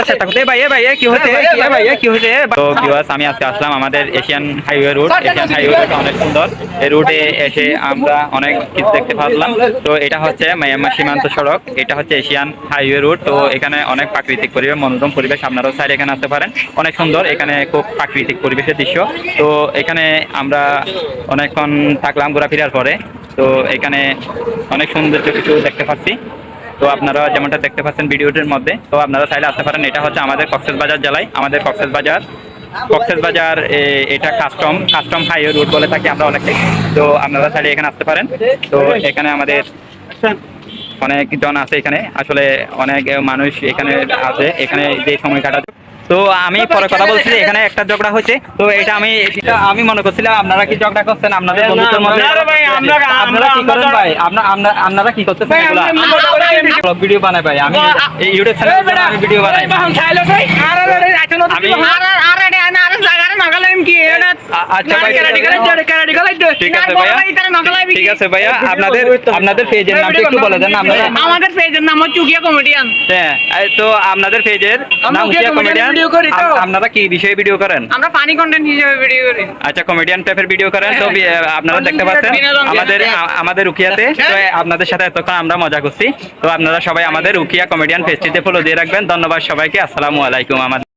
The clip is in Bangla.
করার চেষ্টা করতে ভাই এ ভাই কি হচ্ছে? এ ভাই কি হচ্ছে? তো ভিউয়ার্স আমি আজকে আসলাম আমাদের Asian highway route Asian highway route অনেক সুন্দর। এই রুটে এসে আমরা অনেক কিছু দেখতে পারলাম। তো এটা হচ্ছে মায়ানমার সীমান্ত সড়ক। এটা হচ্ছে এশিয়ান হাইওয়ে রুট তো এখানে অনেক প্রাকৃতিক পরিবেশ মনোরম পরিবেশ। আপনারাও সাইড এখানে আসতে পারেন। অনেক সুন্দর। এখানে খুব প্রাকৃতিক পরিবেশের দৃশ্য। তো এখানে আমরা অনেকক্ষণ থাকলাম ঘোরাফেরার পরে। তো এখানে অনেক সৌন্দর্য কিছু দেখতে পাচ্ছি। তো আপনারা যেমনটা দেখতে পাচ্ছেন ভিডিওটির মধ্যে, তো আপনারা চাইলে আসতে পারেন। এটা হচ্ছে আমাদের কক্সেস বাজার জেলায়। আমাদের কক্সেস বাজার কক্সেস বাজার এটা কাস্টম কাস্টম হাইওয়ে রোড বলে থাকি আমরা অনেকে। তো আপনারা চাইলে এখানে আসতে পারেন। তো এখানে আমাদের অনেকজন আছে এখানে। আসলে অনেক মানুষ এখানে আছে। এখানে যে সময় কাটাতে তো আমি পরে কথা বলছি এখানে একটা ঝগড়া হয়েছে। তো এটা আমি এটা আমি মনে করছিলাম আপনারা কি ঝগড়া করছেন? আপনাদের বন্ধুত্বের মধ্যে আপনারা কি করেন ভাই? আপনারা আপনারা- কি করতেছেন এগুলা? ব্লগ ভিডিও বানাই ভাই আমি ইউটিউব চ্যানেলে আমি ভিডিও বানাই। আমি আচ্ছা ভাই ঠিক আছে? ভাইয়া। ঠিক আছে ভাইয়া। আপনাদের আপনাদের পেজের নামটা একটু বলে দেন আপনারা। আমাদের পেজের নাম হচ্ছে উকিয়া কমেডিয়ান হ্যাঁ তো আপনাদের পেজের নাম কি উকিয়া কমেডিয়ান video করি তো? আপনারা কি বিষয়ে ভিডিও করেন? আমরা ফানি কন্টেন্ট হিসেবে ভিডিও করি। আচ্ছা কমেডিয়ান টাইপের ভিডিও করেন। তো আপনারা দেখতে পাচ্ছেন আমাদের আ- আমাদের উকিয়াতে। তো আপনাদের সাথে এতক্ষণ আমরা মজা করছি। তো আপনারা সবাই আমাদের উকিয়া কমেডিয়ান পেজটিতে ফলো দিয়ে রাখবেন। ধন্যবাদ সবাইকে। আসসালামু আলাইকুম আমাদের।